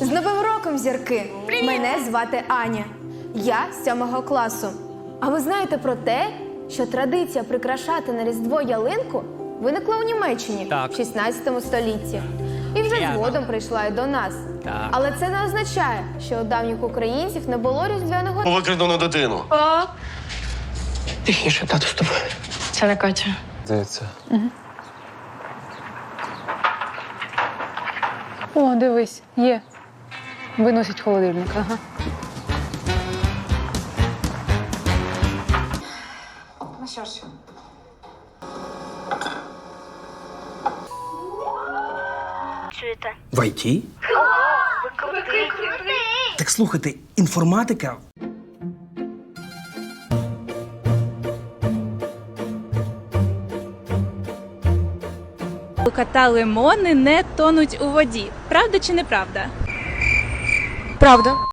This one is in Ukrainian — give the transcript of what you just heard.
З Новим роком, зірки! Мене звати Аня. Я з сьомого класу. А ви знаєте про те, що традиція прикрашати на Різдво ялинку виникла у Німеччині Так. в 16 столітті. І вже Ясно. згодом прийшла і до нас. Так. Але це не означає, що у давніх українців не було різдвяного Викрадену дитину. Тихіше, тату з тобою. Це не Катя. Здається. О, дивись, є. Виносять холодильник, ага. Ну що ж, Чуєте? В ІТ? Так слухайте, інформатика Кота лимони не тонуть у воді. Правда чи неправда? Правда.